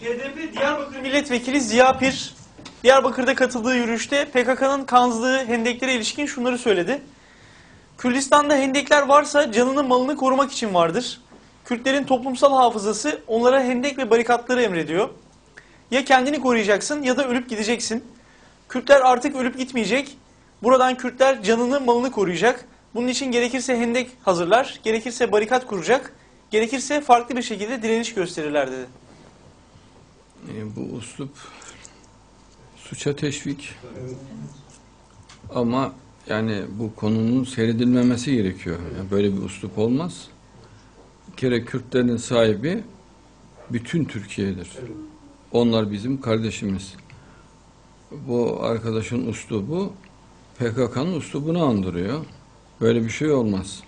HDP Diyarbakır Milletvekili Ziya Pir, Diyarbakır'da katıldığı yürüyüşte PKK'nın kazdığı hendeklere ilişkin şunları söyledi. Kürdistan'da hendekler varsa canını malını korumak için vardır. Kürtlerin toplumsal hafızası onlara hendek ve barikatları emrediyor. Ya kendini koruyacaksın ya da ölüp gideceksin. Kürtler artık ölüp gitmeyecek. Buradan Kürtler canını malını koruyacak. Bunun için gerekirse hendek hazırlar, gerekirse barikat kuracak, gerekirse farklı bir şekilde direniş gösterirler dedi. E, bu uslup suça teşvik ama yani bu konunun seyredilmemesi gerekiyor. Yani böyle bir uslup olmaz. Bir kere Kürtlerin sahibi bütün Türkiye'dir. Onlar bizim kardeşimiz. Bu arkadaşın uslubu PKK'nın uslubunu andırıyor. Böyle bir şey olmaz.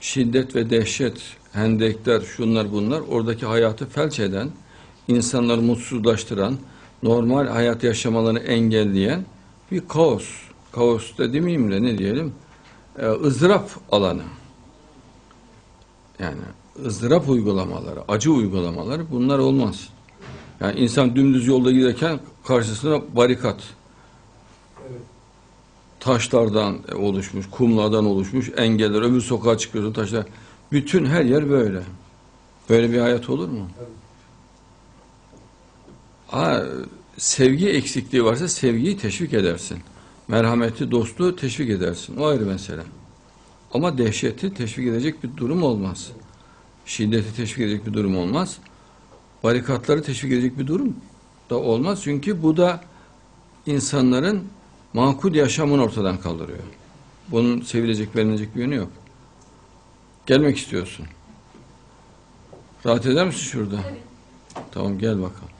Şiddet ve dehşet, hendekler, şunlar bunlar oradaki hayatı felç eden, insanları mutsuzlaştıran, normal hayat yaşamalarını engelleyen bir kaos. Kaos da demeyeyim de ne diyelim? Ee, ızdırap alanı. Yani ızdırap uygulamaları, acı uygulamaları bunlar olmaz. Yani insan dümdüz yolda giderken karşısına barikat. Taşlardan oluşmuş, kumlardan oluşmuş engeller, öbür sokağa çıkıyorsun taşlar. Bütün her yer böyle. Böyle bir hayat olur mu? Ha, sevgi eksikliği varsa sevgiyi teşvik edersin. Merhameti, dostluğu teşvik edersin. O ayrı mesele. Ama dehşeti teşvik edecek bir durum olmaz. Şiddeti teşvik edecek bir durum olmaz. Barikatları teşvik edecek bir durum da olmaz. Çünkü bu da insanların makul yaşamını ortadan kaldırıyor. Bunun sevilecek, verilecek bir yönü yok. Gelmek istiyorsun. Rahat eder misin şurada? Tamam gel bakalım.